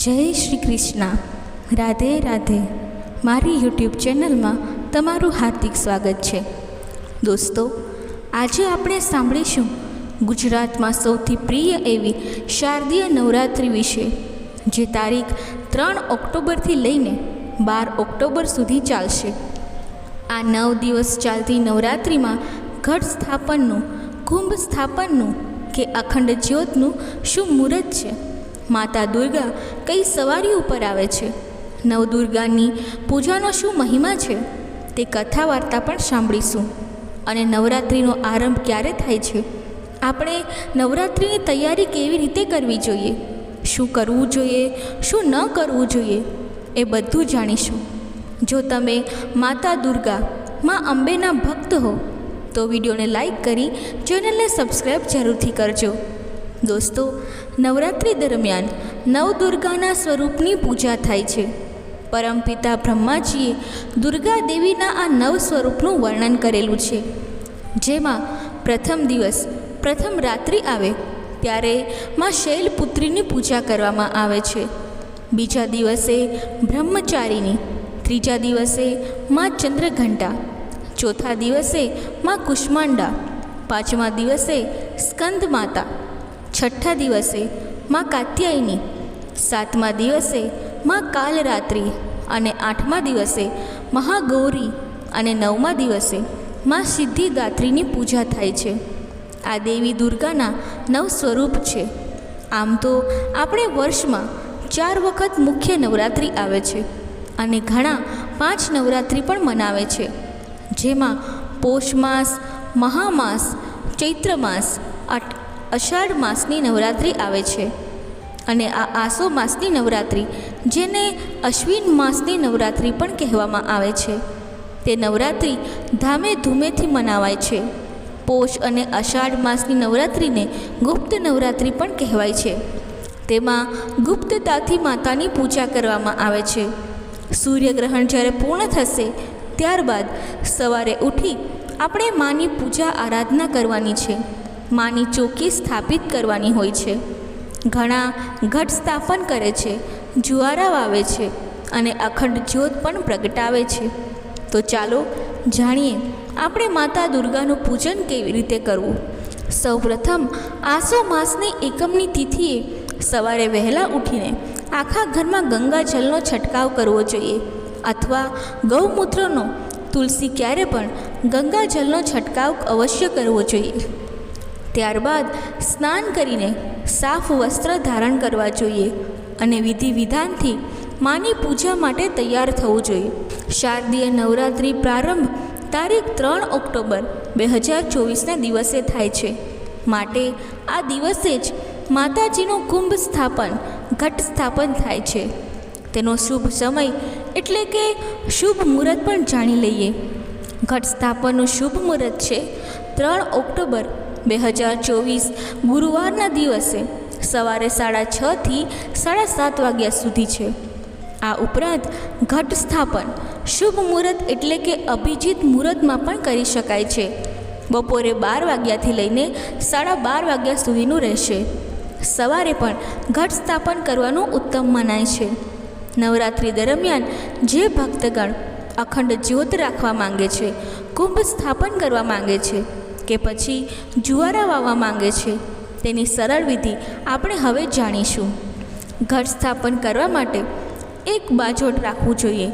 જય શ્રી કૃષ્ણ. રાધે રાધે. મારી યુટ્યુબ ચેનલમાં તમારું હાર્દિક સ્વાગત છે. દોસ્તો, આજે આપણે સાંભળીશું ગુજરાતમાં સૌથી પ્રિય એવી શારદીય નવરાત્રિ વિશે, જે તારીખ ત્રણ ઓક્ટોબરથી લઈને બાર ઓક્ટોબર સુધી ચાલશે. આ નવ દિવસ ચાલતી નવરાત્રિમાં ઘટ સ્થાપનનું, કુંભ સ્થાપનનું કે અખંડ જ્યોતનું શું મુહૂર્ત છે? માતા દુર્ગા કઈ સવારી ઉપર આવે છે? નવદુર્ગાની પૂજાનો શું મહિમા છે? તે કથા વાર્તા પણ સાંભળીશું. અને નવરાત્રિનો આરંભ ક્યારે થાય છે? આપણે નવરાત્રિની તૈયારી કેવી રીતે કરવી જોઈએ? શું કરવું જોઈએ? શું ન કરવું જોઈએ? એ બધું જાણીશું. જો તમે માતા દુર્ગા, માં અંબેના ભક્ત હો, તો વિડીયોને લાઈક કરી ચેનલને સબસ્ક્રાઈબ જરૂરથી કરજો. દોસ્તો, નવરાત્રિ દરમિયાન નવદુર્ગાના સ્વરૂપની પૂજા થાય છે. પરમપિતા બ્રહ્માજીએ દુર્ગા દેવીના આ નવ સ્વરૂપનું વર્ણન કરેલું છે. જેમાં પ્રથમ દિવસ, પ્રથમ રાત્રિ આવે, ત્યારે માં શૈલપુત્રીની પૂજા કરવામાં આવે છે. બીજા દિવસે બ્રહ્મચારીની, ત્રીજા દિવસે માં ચંદ્રઘંટા, ચોથા દિવસે માં કુષ્માંડા, પાંચમા દિવસે સ્કંદ માતા છઠ્ઠા દિવસે માં કાત્યાયની, સાતમા દિવસે માં કાલરાત્રિ અને આઠમા દિવસે મહાગૌરી અને નવમા દિવસે માં સિદ્ધિદાત્રીની પૂજા થાય છે. આ દેવી દુર્ગાના નવ સ્વરૂપ છે. આમ તો આપણે વર્ષમાં ચાર વખત મુખ્ય નવરાત્રિ આવે છે અને ઘણા પાંચ નવરાત્રિ પણ મનાવે છે. જેમાં પોષ માસ, મહામાસ, ચૈત્ર માસ અષાઢ માસની નવરાત્રિ આવે છે. અને આ આસો માસની નવરાત્રિ, જેને અશ્વિન માસની નવરાત્રિ પણ કહેવામાં આવે છે. તે નવરાત્રિ ધામે ધૂમેથી મનાવાય છે. પોષ અને અષાઢ માસની નવરાત્રિને ગુપ્ત નવરાત્રિ પણ કહેવાય છે. તેમાં ગુપ્તતાથી માતાની પૂજા કરવામાં આવે છે. સૂર્યગ્રહણ જ્યારે પૂર્ણ થશે, ત્યારબાદ સવારે ઉઠી આપણે માની પૂજા આરાધના કરવાની છે. માની ચોકી સ્થાપિત કરવાની હોય છે. ઘણા ઘટ સ્થાપન કરે છે, જુવારા વાવે છે અને અખંડ જ્યોત પણ પ્રગટાવે છે. તો ચાલો જાણીએ આપણે માતા દુર્ગાનું પૂજન કેવી રીતે કરવું? સૌપ્રથમ આસો માસની એકમની તિથિએ સવારે વહેલા ઉઠીને આખા ઘરમાં ગંગાજળનો છંટકાવ કરવો જોઈએ અથવા ગૌમૂત્રનો તુલસી ક્યારે પણ ગંગાજળનો છંટકાવ અવશ્ય કરવો જોઈએ. ત્યારબાદ સ્નાન કરીને સાફ વસ્ત્ર ધારણ કરવા જોઈએ અને વિધિ વિધાનથી માની પૂજા માટે તૈયાર થવું જોઈએ. શારદીય નવરાત્રિ પ્રારંભ તારીખ ત્રણ ઓક્ટોબર બે હજાર ચોવીસના દિવસે થાય છે. માટે આ દિવસે જ માતાજીનું કુંભ સ્થાપન, ઘટ સ્થાપન થાય છે. તેનો શુભ સમય એટલે કે શુભ મુહૂર્ત પણ જાણી લઈએ. ઘટ સ્થાપનનું શુભ મુહૂર્ત છે ત્રણ ઓક્ટોબર બે હજાર ચોવીસ ગુરુવારના દિવસે સવારે સાડા છથી સાડા સાત વાગ્યા સુધી છે. આ ઉપરાંત ઘટ સ્થાપન, શુભ મુહૂર્ત એટલે કે અભિજીત મુહૂર્તમાં પણ કરી શકાય છે. બપોરે બાર વાગ્યાથી લઈને સાડા બાર વાગ્યા સુધીનું રહેશે. સવારે પણ ઘટ સ્થાપન કરવાનું ઉત્તમ મનાય છે. નવરાત્રિ દરમિયાન જે ભક્તગણ અખંડ જ્યોત રાખવા માંગે છે, કુંભ સ્થાપન કરવા માંગે છે કે પછી જુવારા વાવવા માંગે છે. તેની સરળ વિધિ આપણે હવે જાણીશું. ઘટ સ્થાપન કરવા માટે એક બાજોટ રાખવું જોઈએ.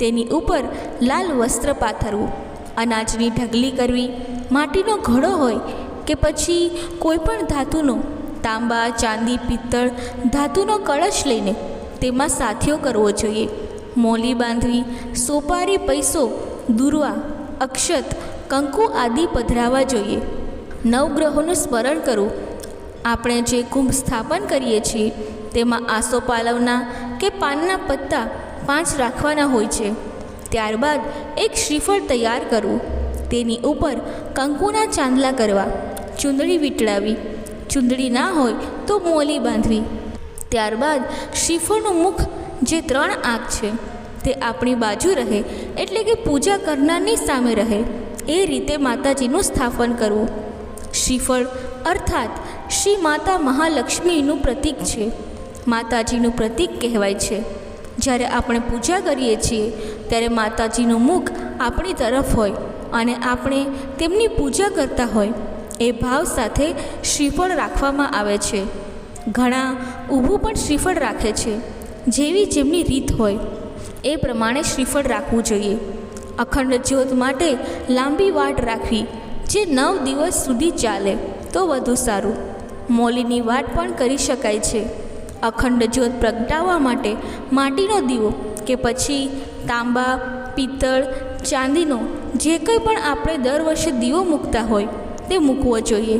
તેની ઉપર લાલ વસ્ત્ર પાથરવું, અનાજની ઢગલી કરવી, માટીનો ઘડો હોય કે પછી કોઈપણ ધાતુનો, તાંબા, ચાંદી, પિત્તળ, ધાતુનો કળશ લઈને તેમાં સાથીઓ કરવો જોઈએ. મોલી બાંધવી, સોપારી પૈસો, દુર્વા, અક્ષત કંકુ આદિ પધરાવવા જોઈએ. નવગ્રહોનું સ્મરણ કરવું આપણે જે કુંભ સ્થાપન કરીએ છીએ, તેમાં આસો પાલવના કે પાનના પત્તા પાંચ રાખવાના હોય છે. ત્યારબાદ એક શ્રીફળ તૈયાર કરવું. તેની ઉપર કંકુના ચાંદલા કરવા. ચૂંદડી વીંટળાવી. ચૂંદડી ના હોય તો મોલી બાંધવી. ત્યારબાદ શ્રીફળનું મુખ જે ત્રણ આંખ છે, તે આપણી બાજુ રહે, એટલે કે પૂજા કરનારની સામે રહે. એ રીતે માતાજીનું સ્થાપન કરવું. શ્રીફળ અર્થાત શ્રી માતા મહાલક્ષ્મીનું પ્રતીક છે. માતાજીનું પ્રતીક કહેવાય છે. જ્યારે આપણે પૂજા કરીએ છીએ, ત્યારે માતાજીનું મુખ આપણી તરફ હોય અને આપણે તેમની પૂજા કરતા હોય, એ ભાવ સાથે શ્રીફળ રાખવામાં આવે છે. ઘણા ઊભું પણ શ્રીફળ રાખે છે. જેવી જેમની રીત હોય, એ પ્રમાણે શ્રીફળ રાખવું જોઈએ. અખંડ જ્યોત માટે લાંબી વાટ રાખવી, જે નવ દિવસ સુધી ચાલે, તો વધુ સારું. મોલીની વાટ પણ કરી શકાય છે. અખંડ જ્યોત પ્રગટાવવા માટે માટીનો દીવો કે પછી તાંબા, પિત્તળ, ચાંદીનો જે કંઈ પણ આપણે દર વર્ષે દીવો મૂકતા હોય, તે મૂકવો જોઈએ.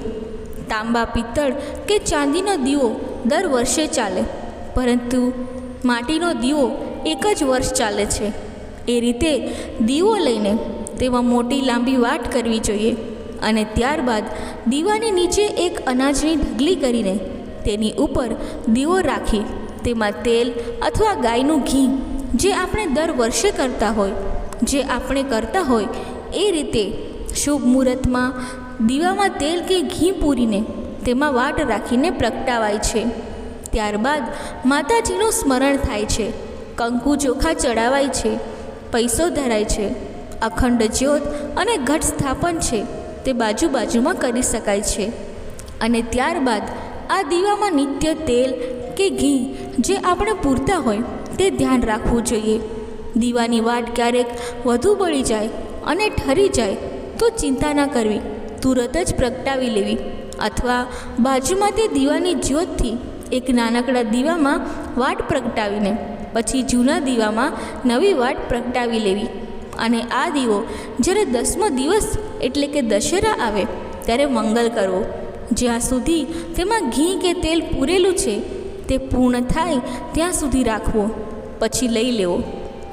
તાંબા, પિત્તળ કે ચાંદીનો દીવો દર વર્ષે ચાલે, પરંતુ માટીનો દીવો એક જ વર્ષ ચાલે છે. એ રીતે દીવો લઈને તેમાં મોટી લાંબી વાટ કરવી જોઈએ અને ત્યારબાદ દીવાની નીચે એક અનાજની ઢગલી કરીને તેની ઉપર દીવો રાખી તેમાં તેલ અથવા ગાયનું ઘી જે આપણે દર વર્ષે કરતા હોય, જે આપણે કરતા હોય, એ રીતે શુભ મુહૂર્તમાં દીવામાં તેલ કે ઘી પૂરીને તેમાં વાટ રાખીને પ્રગટાવાય છે. ત્યારબાદ માતાજીનું સ્મરણ થાય છે, કંકુ ચોખા ચડાવાય છે પૈસો ધરાય છે. અખંડ જ્યોત અને ઘટ સ્થાપન છે, તે બાજુ બાજુમાં કરી શકાય છે. અને ત્યારબાદ આ દીવામાં નિત્ય તેલ કે ઘી જે આપણે પૂરતા હોય, તે ધ્યાન રાખવું જોઈએ. દીવાની વાટ ક્યારેક વધુ બળી જાય અને ઠરી જાય, તો ચિંતા ન કરવી. તુરત જ પ્રગટાવી લેવી. અથવા બાજુમાં તે દીવાની જ્યોતથી એક નાનકડા દીવામાં વાટ પ્રગટાવીને પછી જૂના દીવામાં નવી વાટ પ્રગટાવી લેવી. અને આ દીવો જ્યારે દસમો દિવસ એટલે કે દશેરા આવે, ત્યારે મંગલ કરવો. જ્યાં સુધી તેમાં ઘી કે તેલ પૂરેલું છે, તે પૂર્ણ થાય ત્યાં સુધી રાખવો. પછી લઈ લેવો.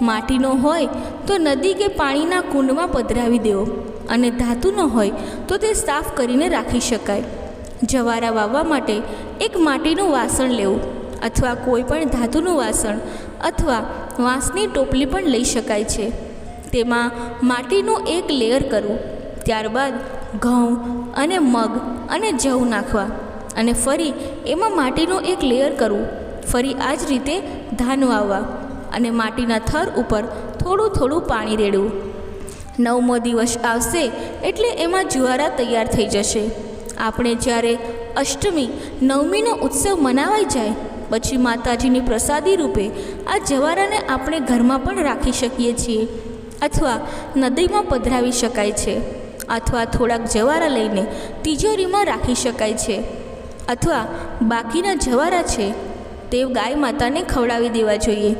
માટીનો હોય તો નદી કે પાણીના કુંડમાં પધરાવી દેવો. અને ધાતુનો હોય તો તે સાફ કરીને રાખી શકાય. જવારા વાવવા માટે એક માટીનું વાસણ લેવું અથવા કોઈ પણ ધાતુનું વાસણ અથવા વાંસની ટોપલી પણ લઈ શકાય છે. તેમાં માટીનું એક લેયર કરવું, ત્યારબાદ ઘઉં અને મગ અને જવ નાખવા અને ફરી એમાં માટીનું એક લેયર કરવું, ફરી આ જ રીતે ધાન વાવવા અને માટીના થર ઉપર થોડું થોડું પાણી રેડવું. નવમો દિવસ આવશે એટલે એમાં જુવારા તૈયાર થઈ જશે. આપણે જ્યારે અષ્ટમી, નવમીનો ઉત્સવ મનાવાઈ જાય પછી માતાજીની પ્રસાદી રૂપે આ જવારાને આપણે ઘરમાં પણ રાખી શકીએ છીએ અથવા નદીમાં પધરાવી શકાય છે અથવા થોડાક જવારા લઈને તિજોરીમાં રાખી શકાય છે અથવા બાકીના જવારા છે તે ગાય માતાને ખવડાવી દેવા જોઈએ.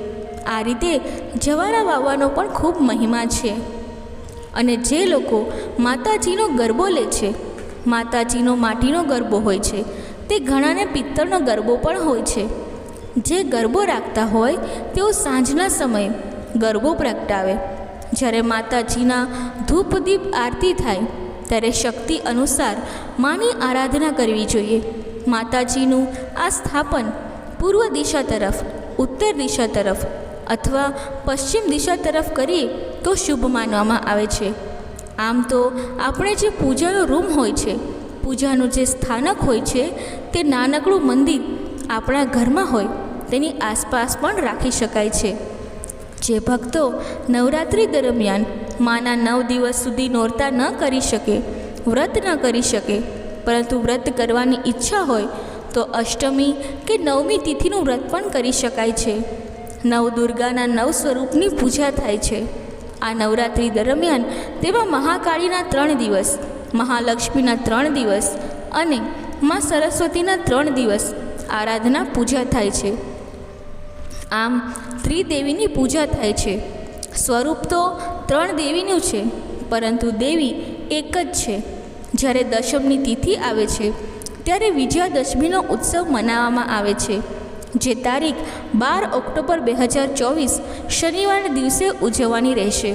આ રીતે જવારા વાવવાનો પણ ખૂબ મહિમા છે. અને જે લોકો માતાજીનો ગરબો લે છે, માતાજીનો માટીનો ગરબો હોય છે તે ઘણાને પિત્તળનો ગરબો પણ હોય છે. જે ગરબો રાખતા હોય, તેઓ સાંજના સમયે ગરબો પ્રગટાવે. જ્યારે માતાજીના ધૂપદીપ આરતી થાય, ત્યારે શક્તિ અનુસાર માની આરાધના કરવી જોઈએ. માતાજીનું આ સ્થાપન પૂર્વ દિશા તરફ, ઉત્તર દિશા તરફ અથવા પશ્ચિમ દિશા તરફ કરીએ તો શુભ માનવામાં આવે છે. આમ તો આપણે જે પૂજાનો રૂમ હોય છે પૂજાનું જે સ્થાનક હોય છે, તે નાનકડું મંદિર આપણા ઘરમાં હોય, તેની આસપાસ પણ રાખી શકાય છે. જે ભક્તો નવરાત્રિ દરમિયાન માના નવ દિવસ સુધી નોરતા ન કરી શકે, વ્રત ન કરી શકે, પરંતુ વ્રત કરવાની ઈચ્છા હોય, તો અષ્ટમી કે નવમી તિથિનું વ્રત પણ કરી શકાય છે. નવ દુર્ગાના નવ સ્વરૂપની પૂજા થાય છે. આ નવરાત્રિ દરમિયાન તેમાં મહાકાળીના ત્રણ દિવસ મહાલક્ષ્મીના ત્રણ દિવસ અને મા સરસ્વતીના ત્રણ દિવસ આરાધના પૂજા થાય છે. આમ ત્રિદેવીની પૂજા થાય છે. સ્વરૂપ તો ત્રણ દેવીનું છે, પરંતુ દેવી એક જ છે. જ્યારે દશમની તિથિ આવે છે, ત્યારે વિજયાદશમીનો ઉત્સવ મનાવવામાં આવે છે, જે તારીખ બાર ઓક્ટોબર બે હજાર ચોવીસ શનિવારના દિવસે ઉજવવાની રહેશે.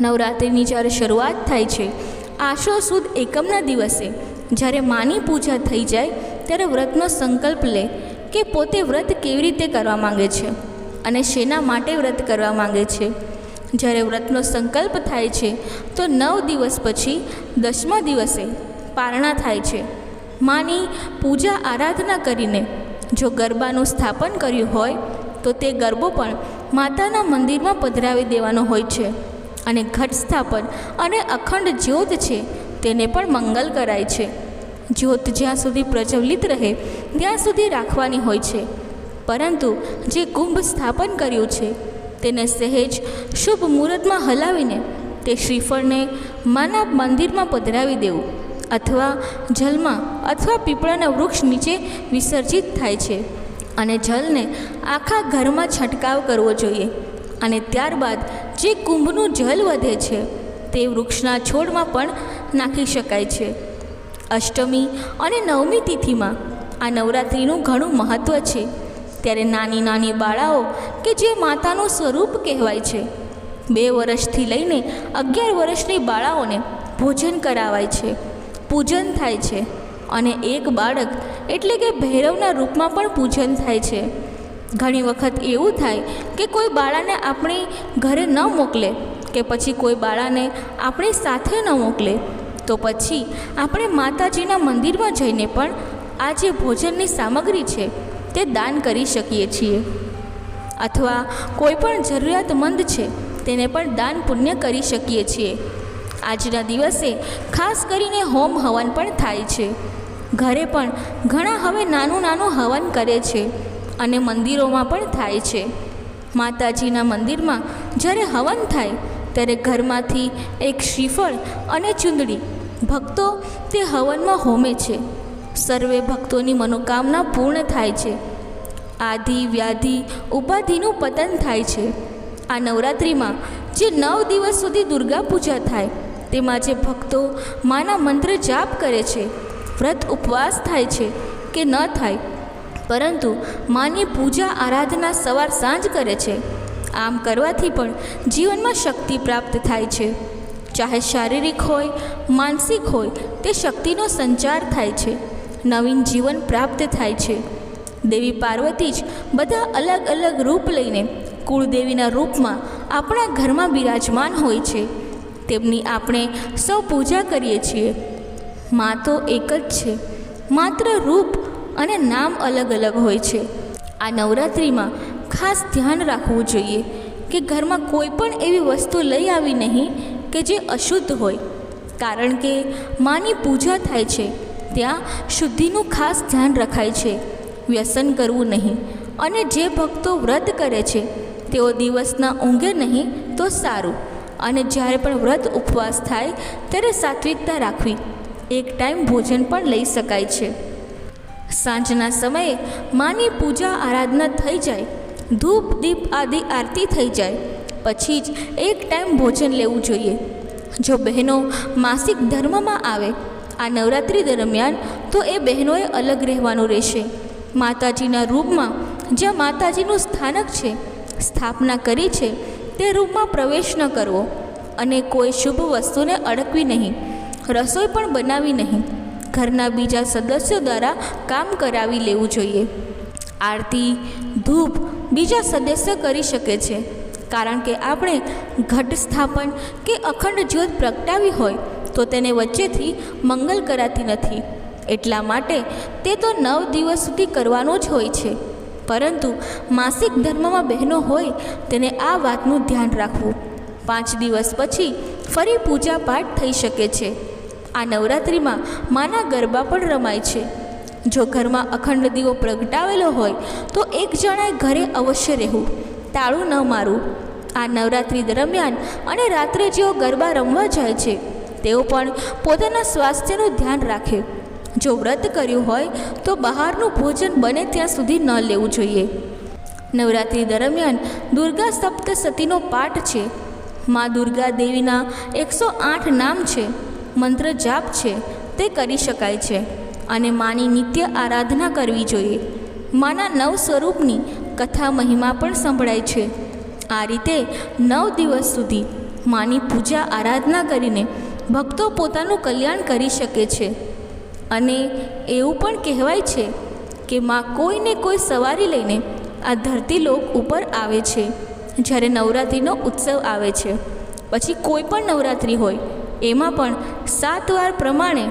નવરાત્રિની જ્યારે શરૂઆત થાય છે આશો સુદ એકમના દિવસે. જ્યારે માની પૂજા થઈ જાય, ત્યારે વ્રતનો સંકલ્પ લે કે પોતે વ્રત કેવી રીતે કરવા માંગે છે અને શેના માટે વ્રત કરવા માંગે છે. જ્યારે વ્રતનો સંકલ્પ થાય છે, તો નવ દિવસ પછી દસમા દિવસે પારણા થાય છે. માની પૂજા આરાધના કરીને જો ગરબાનું સ્થાપન કર્યું હોય, તો તે ગરબો પણ માતાના મંદિરમાં પધરાવી દેવાનો હોય છે. અને ઘટ સ્થાપન અને અખંડ જ્યોત છે, તેને પણ મંગલ કરાય છે. જ્યોત જ્યાં સુધી પ્રજ્વલિત રહે, ત્યાં સુધી રાખવાની હોય છે. પરંતુ જે કુંભ સ્થાપન કર્યું છે, તેને સહેજ શુભ મુહૂર્તમાં હલાવીને તે શ્રીફળને માના મંદિરમાં પધરાવી દેવું, અથવા જલમાં અથવા પીપળાના વૃક્ષ નીચે વિસર્જિત થાય છે અને જલને આખા ઘરમાં છંટકાવ કરવો જોઈએ. અને ત્યારબાદ જે કુંભનું જલ વધે છે. તે વૃક્ષના છોડમાં પણ નાખી શકાય છે. અષ્ટમી અને નવમી તિથિમાં આ નવરાત્રિનું ઘણું મહત્ત્વ છે. ત્યારે નાની નાની બાળાઓ કે જે માતાનું સ્વરૂપ કહેવાય છે, બે વર્ષથી લઈને અગિયાર વર્ષની બાળાઓને ભોજન કરાવાય છે. પૂજન થાય છે અને એક બાળક એટલે કે ભૈરવના રૂપમાં પણ પૂજન થાય છે. ઘણી વખત એવું થાય કે કોઈ બાળાને આપણી ઘરે ન મોકલે, કે પછી કોઈ બાળાને આપણી સાથે ન મોકલે, તો પછી આપણે માતાજીના મંદિરમાં જઈને પણ આ જે ભોજનની સામગ્રી છે તે દાન કરી શકીએ છીએ. અથવા કોઈ પણ જરૂરિયાતમંદ છે તેને પણ દાન પુણ્ય કરી શકીએ છીએ. આજના દિવસે ખાસ કરીને હોમ હવન પણ થાય છે. ઘરે પણ ઘણા હવે નાનું નાનું હવન કરે છે. અને મંદિરોમાં પણ થાય છે. માતાજીના મંદિરમાં જ્યારે હવન થાય, ત્યારે ઘરમાંથી એક શ્રીફળ અને ચૂંદડી, ભક્તો તે હવનમાં હોમે છે. સર્વે ભક્તોની મનોકામના પૂર્ણ થાય છે. આધિ, વ્યાધિ, ઉપાધિનું પતન થાય છે. આ નવરાત્રિમાં જે નવ દિવસ સુધી દુર્ગા પૂજા થાય, તેમાં જે ભક્તો માના મંત્ર જાપ કરે છે, વ્રત ઉપવાસ થાય છે કે ન થાય પરંતુ માની પૂજા આરાધના સવાર સાંજ કરે છે. આમ કરવાથી પણ જીવનમાં શક્તિ પ્રાપ્ત થાય છે. ચાહે શારીરિક હોય, માનસિક હોય, તે શક્તિનો સંચાર થાય છે. નવીન જીવન પ્રાપ્ત થાય છે. દેવી પાર્વતી જ બધા અલગ અલગ રૂપ લઈને કુળદેવીના રૂપમાં આપણા ઘરમાં બિરાજમાન હોય છે. તેમની આપણે સૌ પૂજા કરીએ છીએ. મા તો એક જ છે. માત્ર રૂપ અને નામ અલગ અલગ હોય છે. આ નવરાત્રિમાં ખાસ ધ્યાન રાખવું જોઈએ કે ઘરમાં કોઈ પણ એવી વસ્તુ લઈ આવી નહીં કે જે અશુદ્ધ હોય. કારણ કે માની પૂજા થાય છે, ત્યાં શુદ્ધિનું ખાસ ધ્યાન રખાય છે. વ્યસન કરવું નહીં અને જે ભક્તો વ્રત કરે છે, તેઓ દિવસના ઊંઘે નહીં તો સારું. અને જ્યારે પણ વ્રત ઉપવાસ થાય, ત્યારે સાત્વિકતા રાખવી. એક ટાઈમ ભોજન પણ લઈ શકાય છે. સાંજના સમયે માની પૂજા આરાધના થઈ જાય, ધૂપ, દીપ આદિ આરતી થઈ જાય, પછી જ એક ટાઈમ ભોજન લેવું જોઈએ. જો બહેનો માસિક ધર્મમાં આવે, આ નવરાત્રિ દરમિયાન તો એ બહેનોએ અલગ રહેવાનું રહેશે. માતાજીના રૂપમાં જ્યાં માતાજીનું સ્થાનક છે, સ્થાપના કરી છે, તે રૂપમાં પ્રવેશ ન કરવો અને કોઈ શુભ વસ્તુને અડકવી નહીં, રસોઈ પણ બનાવી નહીં. ઘરના બીજા સદસ્યો દ્વારા કામ કરાવી લેવું જોઈએ. આરતી, ધૂપ બીજા સદસ્ય કરી શકે છે. કારણ કે આપણે ઘટ સ્થાપન કે અખંડ જ્યોત પ્રગટાવી હોય, તો તેને વચ્ચેથી મંગલ કરાતી નથી. એટલા માટે તે તો નવ દિવસ સુધી કરવાનું જ હોય છે. પરંતુ માસિક ધર્મમાં બહેનો હોય, તેને આ વાતનું ધ્યાન રાખવું. પાંચ દિવસ પછી ફરી પૂજા પાઠ થઈ શકે છે. આ નવરાત્રિમાં માના ગરબા પણ રમાય છે. જો ઘરમાં અખંડ દીવો પ્રગટાવેલો હોય, તો એક જણાએ ઘરે અવશ્ય રહેવું, તાળું ન મારવું. આ નવરાત્રિ દરમિયાન અને રાત્રે જેઓ ગરબા રમવા જાય છે, તેઓ પણ પોતાના સ્વાસ્થ્યનું ધ્યાન રાખે. જો વ્રત કર્યું હોય, તો બહારનું ભોજન બને ત્યાં સુધી ન લેવું જોઈએ. નવરાત્રિ દરમિયાન દુર્ગા સપ્તસતીનો પાઠ છે. મા દુર્ગા દેવીના એકસો આઠ નામ છે. મંત્ર જાપ છે, તે કરી શકાય છે અને માની નિત્ય આરાધના કરવી જોઈએ. માના નવ સ્વરૂપની કથા મહિમા પણ સંભળાય છે. આ રીતે નવ દિવસ સુધી માની પૂજા આરાધના કરીને ભક્તો પોતાનું કલ્યાણ કરી શકે છે. અને એવું પણ કહેવાય છે કે માં કોઈને કોઈ સવારી લઈને આ ધરતીલોક ઉપર આવે છે. જ્યારે નવરાત્રિનો ઉત્સવ આવે છે. પછી કોઈ પણ નવરાત્રિ હોય એમાં પણ સાત વાર પ્રમાણે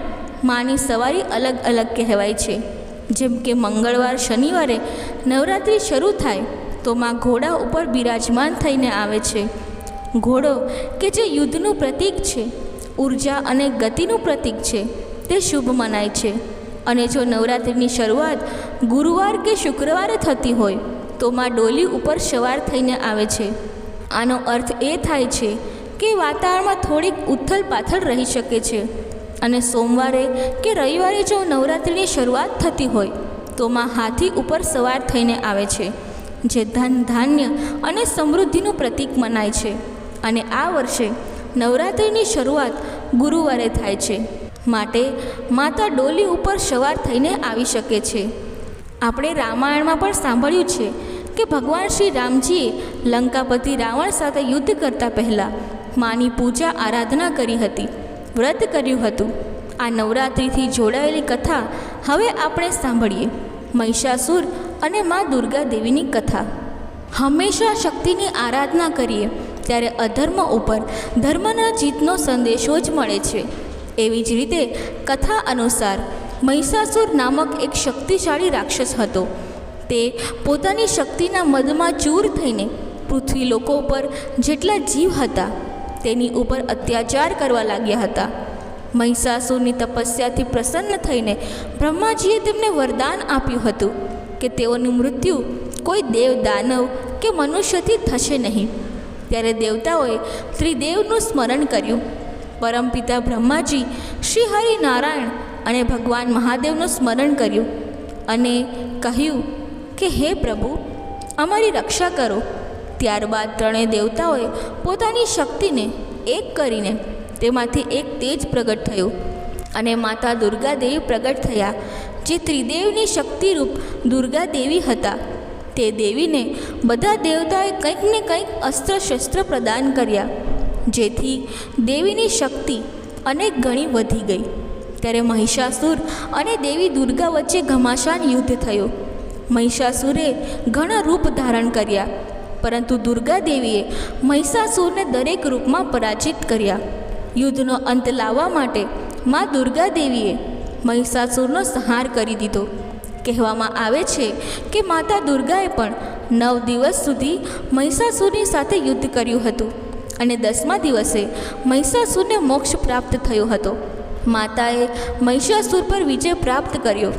માની સવારી અલગ અલગ કહેવાય છે. જેમ કે મંગળવાર, શનિવારે નવરાત્રિ શરૂ થાય તો માં ઘોડા ઉપર બિરાજમાન થઈને આવે છે. ઘોડો કે જે યુદ્ધનું પ્રતીક છે, ઊર્જા અને ગતિનું પ્રતીક છે, તે શુભ મનાય છે. અને જો નવરાત્રિની શરૂઆત ગુરુવાર કે શુક્રવારે થતી હોય, તો માં ડોલી ઉપર સવાર થઈને આવે છે. આનો અર્થ એ થાય છે કે વાતાવરણમાં થોડીક ઉથલ પાથલ રહી શકે છે. અને સોમવારે કે રવિવારે જો નવરાત્રિની શરૂઆત થતી હોય, તો માં હાથી ઉપર સવાર થઈને આવે છે, જે ધન ધાન્ય અને સમૃદ્ધિનું પ્રતીક મનાય છે. અને આ વર્ષે નવરાત્રિની શરૂઆત ગુરુવારે થાય છે, માટે માતા ડોલી ઉપર સવાર થઈને આવી શકે છે. આપણે રામાયણમાં પણ સાંભળ્યું છે કે ભગવાન શ્રી રામજીએ લંકાપતિ રાવણ સાથે યુદ્ધ કરતાં પહેલાં માની પૂજા આરાધના કરી હતી. વ્રત કર્યું હતું. આ નવરાત્રિથી જોડાયેલી કથા હવે આપણે સાંભળીએ. મહિષાસુર અને મા દુર્ગા દેવીની કથા. હંમેશા શક્તિની આરાધના કરીએ ત્યારે અધર્મ ઉપર ધર્મના જીતનો સંદેશો જ મળે છે. એવી જ રીતે કથા અનુસાર મહિષાસુર નામક એક શક્તિશાળી રાક્ષસ હતો. તે પોતાની શક્તિના મદમાં ચૂર થઈને પૃથ્વી લોકો ઉપર જેટલા જીવ હતા તેની ઉપર અત્યાચાર કરવા લાગ્યા હતા. મહિષાસુરની તપસ્યાથી પ્રસન્ન થઈને બ્રહ્માજીએ તેમને વરદાન આપ્યું હતું કે તેઓનું મૃત્યુ કોઈ દેવ દાનવ કે મનુષ્યથી થશે નહીં. ત્યારે દેવતાઓએ ત્રિદેવનું સ્મરણ કર્યું. પરમપિતા બ્રહ્માજી શ્રી હરિનારાયણ અને ભગવાન મહાદેવનું સ્મરણ કર્યું અને કહ્યું કે, હે પ્રભુ, અમારી રક્ષા કરો. ત્યારબાદ ત્રણેય દેવતાઓએ પોતાની શક્તિને એક કરીને તેમાંથી એક તેજ પ્રગટ થયું અને માતા દુર્ગા દેવી પ્રગટ થયા. જે ત્રિદેવની શક્તિરૂપ દુર્ગા દેવી હતા, તે દેવીને બધા દેવતાએ કંઈક ને કંઈક અસ્ત્ર શસ્ત્ર પ્રદાન કર્યા, જેથી દેવીની શક્તિ અનેક ગણી વધી ગઈ. ત્યારે મહિષાસુર અને દેવી દુર્ગા વચ્ચે ઘમાસાન યુદ્ધ થયું. મહિષાસુરે ઘણા રૂપ ધારણ કર્યા. પરંતુ દુર્ગા દેવીએ મહિષાસુરને દરેક રૂપમાં પરાજિત કર્યા. યુદ્ધનો અંત લાવવા માટે મા દુર્ગા દેવીએ મહિષાસુરનો સંહાર કરી દીધો. કહેવામાં આવે છે કે માતા દુર્ગાએ પણ નવ દિવસ સુધી મહિષાસુરની સાથે યુદ્ધ કર્યું હતું અને દસમા દિવસે મહિષાસુરને મોક્ષ પ્રાપ્ત થયો હતો. માતાએ મહિષાસુર પર વિજય પ્રાપ્ત કર્યો.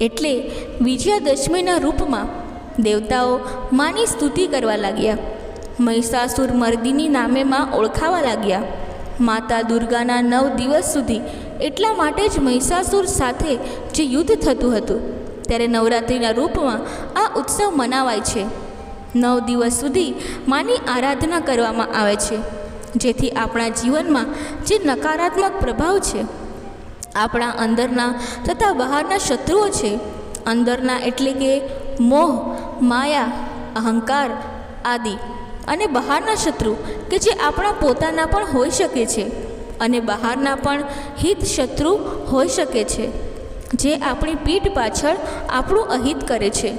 એટલે વિજયાદશમીના રૂપમાં દેવતાઓ માની સ્તુતિ કરવા લાગ્યા. મહિષાસુર મર્દિની નામે માં ઓળખાવા લાગ્યા. માતા દુર્ગાના નવ દિવસ સુધી એટલા માટે જ મહિષાસુર સાથે જે યુદ્ધ થતું હતું, ત્યારે નવરાત્રિના રૂપમાં આ ઉત્સવ મનાવાય છે. નવ દિવસ સુધી માની આરાધના કરવામાં આવે છે, જેથી આપણા જીવનમાં જે નકારાત્મક પ્રભાવ છે, આપણા અંદરના તથા બહારના શત્રુઓ છે, અંદરના એટલે કે મોહ માયા, અહંકાર આદિ અને બહારના શત્રુ કે જે આપણા પોતાના પણ હોઈ શકે છે અને બહારના પણ હિત શત્રુ હોઈ શકે છે, જે આપણી પીઠ પાછળ આપણું અહિત કરે છે.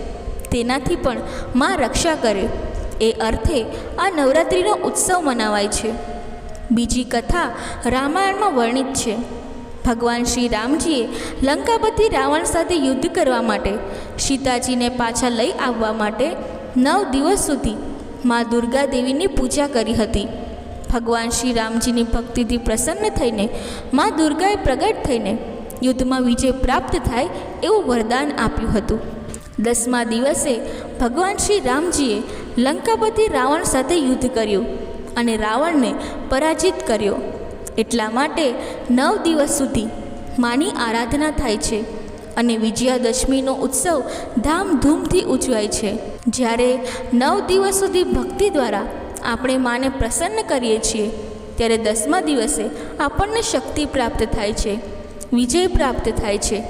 તેનાથી પણ માં રક્ષા કરે. એ અર્થે આ નવરાત્રિનો ઉત્સવ મનાવાય છે. બીજી કથા રામાયણમાં વર્ણિત છે. ભગવાન શ્રી રામજીએ લંકાપતિ રાવણ સાથે યુદ્ધ કરવા માટે સીતાજીને પાછા લઈ આવવા માટે નવ દિવસ સુધી મા દુર્ગા દેવીની પૂજા કરી હતી. ભગવાન શ્રી રામજીની ભક્તિથી પ્રસન્ન થઈને મા દુર્ગાએ પ્રગટ થઈને યુદ્ધમાં વિજય પ્રાપ્ત થાય એવું વરદાન આપ્યું હતું. દસમા દિવસે ભગવાન શ્રી રામજીએ લંકાપતિ રાવણ સાથે યુદ્ધ કર્યું અને રાવણને પરાજિત કર્યો. એટલા માટે નવ દિવસ સુધી માની આરાધના થાય છે અને વિજયાદશમીનો ઉત્સવ ધામધૂમથી ઉજવાય છે. જ્યારે નવ દિવસ સુધી ભક્તિ દ્વારા આપણે માને પ્રસન્ન કરીએ છીએ, ત્યારે દસમા દિવસે આપણને શક્તિ પ્રાપ્ત થાય છે, વિજય પ્રાપ્ત થાય છે,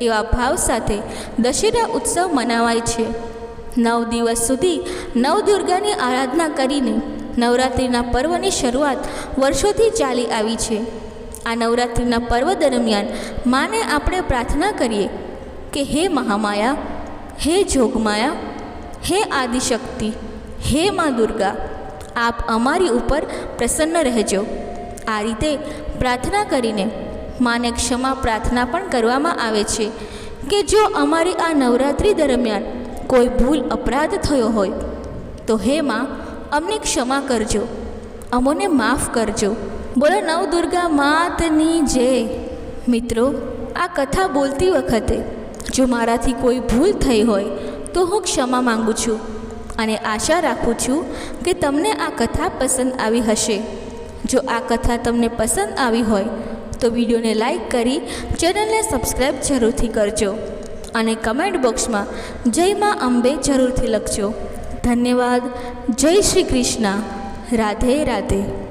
એવા ભાવ સાથે દશેરા ઉત્સવ મનાવાય છે. નવ દિવસ સુધી નવદુર્ગાની આરાધના કરીને નવરાત્રિના પર્વની શરૂઆત વર્ષોથી ચાલી આવી છે. આ નવરાત્રિના પર્વ દરમિયાન માને આપણે પ્રાર્થના કરીએ કે હે મહામાયા, હે જોગમાયા, હે આદિશક્તિ, હે મા દુર્ગા, આપ અમારી ઉપર પ્રસન્ન રહેજો. આ રીતે પ્રાર્થના કરીને માને ક્ષમા પ્રાર્થના પણ કરવામાં આવે છે કે જો અમારી આ નવરાત્રિ દરમિયાન કોઈ ભૂલ અપરાધ થયો હોય, તો હે માં અમને ક્ષમા કરજો. અમોને માફ કરજો. બોલો, નવદુર્ગા માતની જય. મિત્રો, આ કથા બોલતી વખતે જો મારાથી કોઈ ભૂલ થઈ હોય, તો હું ક્ષમા માંગુ છું અને આશા રાખું છું કે તમને આ કથા પસંદ આવી હશે. જો આ કથા તમને પસંદ આવી હોય, તો વિડીયોને લાઈક કરી ચેનલને સબસ્ક્રાઈબ જરૂરથી કરજો અને કમેન્ટ બોક્સમાં જય માં અંબે જરૂરથી લખજો. ધન્યવાદ. જય શ્રી કૃષ્ણ. રાધે રાધે.